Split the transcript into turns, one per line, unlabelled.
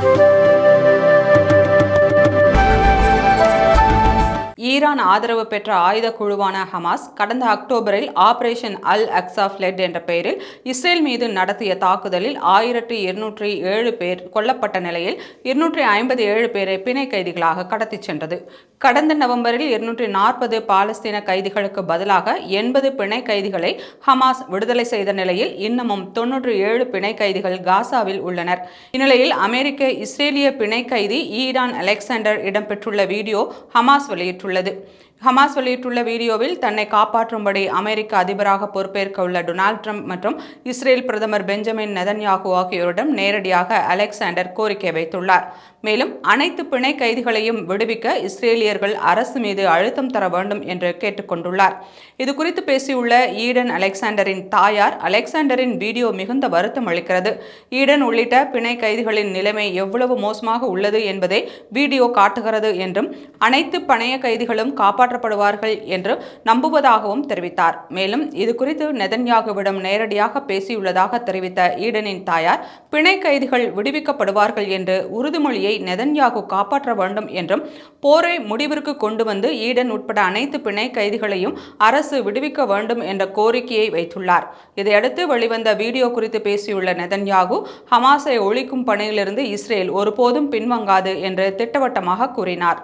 Música Iran ஆதரவு பெற்ற ஆயுத குழுவான ஹமாஸ் கடந்த அக்டோபரில் ஆபரேஷன் அல் அக்ஸா ஃபிளட் என்ற பெயரில் இஸ்ரேல் மீது நடத்திய தாக்குதலில் ஆயிரத்தி இருநூற்றி ஏழு பேர் கொல்லப்பட்ட நிலையில் இருநூற்றி ஐம்பத்தி ஏழு பேரை பிணை கைதிகளாக கடத்திச் சென்றது. கடந்த நவம்பரில் இருநூற்றி நாற்பது பாலஸ்தீன கைதிகளுக்கு பதிலாக எண்பது பிணை கைதிகளை ஹமாஸ் விடுதலை செய்த நிலையில் இன்னமும் தொன்னூற்றி ஏழு பிணை கைதிகள் காசாவில் உள்ளனர். இந்நிலையில் அமெரிக்க இஸ்ரேலிய பிணை கைதி ஈரான் அலெக்சாண்டர் இடம்பெற்றுள்ள வீடியோ ஹமாஸ் வெளியிட்டுள்ளது. நல்லது ஹமாஸ் வெளியிட்டுள்ள வீடியோவில் தன்னை காப்பாற்றும்படி அமெரிக்க அதிபராக பொறுப்பேற்க உள்ள டொனால்ட் ட்ரம்ப் மற்றும் இஸ்ரேல் பிரதமர் பெஞ்சமின் நெதன்யாகு ஆகியோரிடம் நேரடியாக அலெக்சாண்டர் கோரிக்கை வைத்துள்ளார். மேலும் அனைத்து பிணை கைதிகளையும் விடுவிக்க இஸ்ரேலியர்கள் அரசு மீது அழுத்தம் தர வேண்டும் என்று கேட்டுக்கொண்டுள்ளார் இது குறித்து பேசியுள்ள ஈடன் அலெக்சாண்டரின் தாயார் அலெக்சாண்டரின் வீடியோ மிகுந்த வருத்தம் அளிக்கிறது. ஈடன் உள்ளிட்ட பிணை கைதிகளின் நிலைமை எவ்வளவு மோசமாக உள்ளது என்பதை வீடியோ காட்டுகிறது என்றும் அனைத்து பணைய கைதிகளும் காப்பாற்ற காப்பாற்றப்படுவார்கள் என்று நம்புவதாகவும் தெரிவித்தார். மேலும் இதுகுறித்து நெதன்யாகுவிடம் நேரடியாக பேசியுள்ளதாக தெரிவித்த ஈடனின் தாயார் பிணை கைதிகள் விடுவிக்கப்படுவார்கள் என்று உறுதிமொழியை நெதன்யாகு காப்பாற்ற வேண்டும் என்றும் போரை முடிவிற்கு கொண்டு வந்து ஈடன் உட்பட அனைத்து பிணை கைதிகளையும் அரசு விடுவிக்க வேண்டும் என்ற கோரிக்கையை வைத்துள்ளார். இதையடுத்து வெளிவந்த வீடியோ குறித்து பேசியுள்ள நெதன்யாகு ஹமாஸை ஒழிக்கும் பணியிலிருந்து இஸ்ரேல் ஒருபோதும் பின்வாங்காது என்று திட்டவட்டமாக கூறினார்.